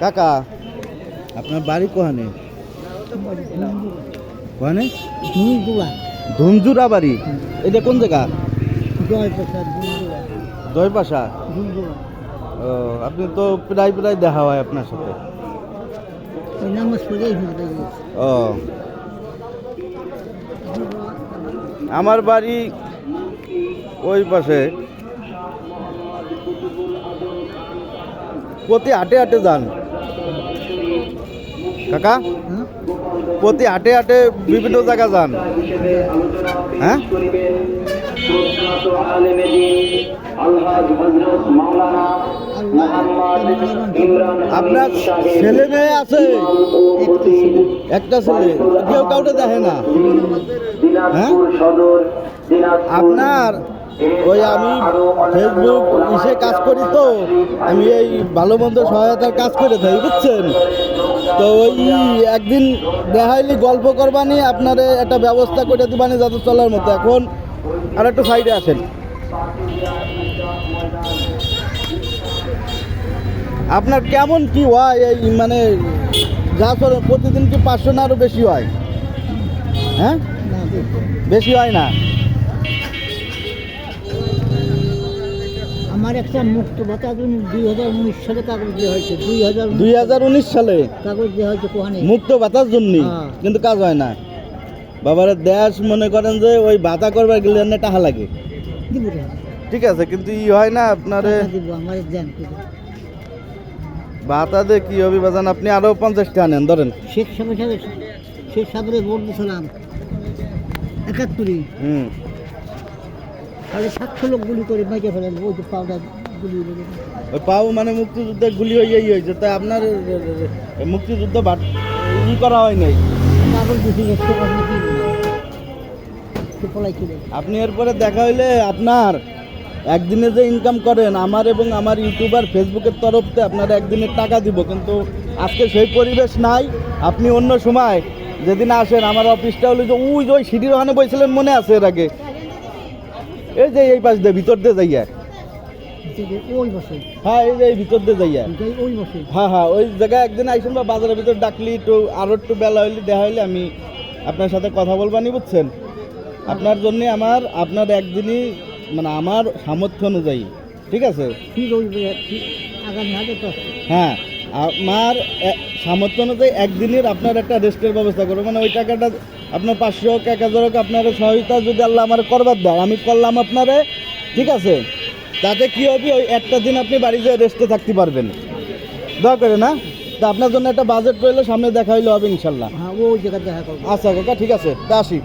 কাকা, আপনার বাড়ি কোহানে? কোহানে? ধুমজুরা বাড়ি। এটা কোন জায়গা? জয় জয়পাশা ও, আপনি তো প্রায় প্রায় দেখা হয় আপনার সাথে। ও। আমার বাড়ি ওই পাশে। প্রতি হাটে হাটে যান। কাকা? প্রতি হাটে হাটে বিভিন্ন জায়গা যান। হ্যাঁ? আপনার ছেলে মেয়ে আছে? একটা ছেলে। কেউ কাউকে দেখে না। হ্যাঁ? আপনার ওই আমি ফেসবুক ইসে কাজ করি তো আমি এই ভালো মন্দ সহায়তার কাজ করে থাকি বুঝছেন? তো ওই একদিন দেখাইলি গল্প করবানি আপনার একটা ব্যবস্থা করে দিবানি যাতে চলার মতো। এখন আর একটু সাইডে আসেন। আপনার কেমন কি হয় এই মানে যা চলে প্রতিদিন কি পাঁচশো না আরও বেশি হয়? হ্যাঁ? বেশি হয় না? আমার একটা মুক্ত ভাতা দুই হাজার উনিশ সালে কাগজ দেওয়া হয়েছে। দুই হাজার দুই হাজার উনিশ সালে? কাগজ দেওয়া হয়েছে কোহানে। মুক্ত ভাতার জন্য হ্যাঁ। কিন্তু কাজ হয় না। বাবার দেশ মনে করেন যে ওই ভাতা করবার গেলে টাকা লাগে। ঠিক আছে কিন্তু ই হয় না আপনার। ভাতা দিয়ে কি হবে বাজান আপনি আরও পঞ্চাশটা আনেন ধরেন। শেখ সাহেবের সাথে শেখ সাহেবের ভোট দিয়েছিলাম একাত্তরে হুম। তাহলে সাতশো লোক গুলি করে মেজে ফেলেন ওই যে পাউডার গুলি ওই পাও মানে মুক্তিযুদ্ধে গুলি হয়ে ইয়ে হয়েছে তাই আপনার মুক্তিযুদ্ধ ভাট ই করা হয় নাই? আপনি এরপরে দেখা হইলে আপনার একদিনে যে ইনকাম করেন আমার এবং আমার ইউটিউবার ফেসবুকের তরফতে আপনার একদিনের টাকা দিব কিন্তু আজকে সেই পরিবেশ নাই। আপনি অন্য সময় যেদিন আসেন আমার অফিসটা হলো যে ওই যে ওই সিঁড়ির ওখানে বসছিলেন মনে আছে এর আগে? এই যে এই পাশ দিয়ে ভিতর দিয়ে যাইয়া। হ্যাঁ এই যে এই ভিতর দিয়ে যাইয়া। হ্যাঁ হ্যাঁ ওই জায়গায় একদিন আইসেন বা বাজারের ভিতর ডাকলি একটু আরও একটু বেলা হইলে দেখা হইলে আমি আপনার সাথে কথা বলবানি বুঝছেন? আপনার জন্য আমার আপনার একদিনই মানে আমার সামর্থ্য অনুযায়ী ঠিক আছে। হ্যাঁ আমার এ- সামর্থ্য অনুযায়ী একদিনের আপনার একটা রেস্টের ব্যবস্থা করব। মানে ওই টাকাটা আপনার পাঁচশো হোক এক হাজার হোক আপনার সহায়তা যদি আল্লাহ আমার করবার দেয় আমি করলাম আপনারে ঠিক আছে? তাতে কি হবে? ওই একটা দিন আপনি বাড়ি যেয়ে রেস্টে থাকতে পারবেন। দয়া করে না? তা আপনার জন্য একটা বাজেট রইল সামনে দেখা হইলে হবে ইনশাল্লাহ। হ্যাঁ ওই জায়গায় দেখা করব। আচ্ছা কাকা ঠিক আছে তা আসি।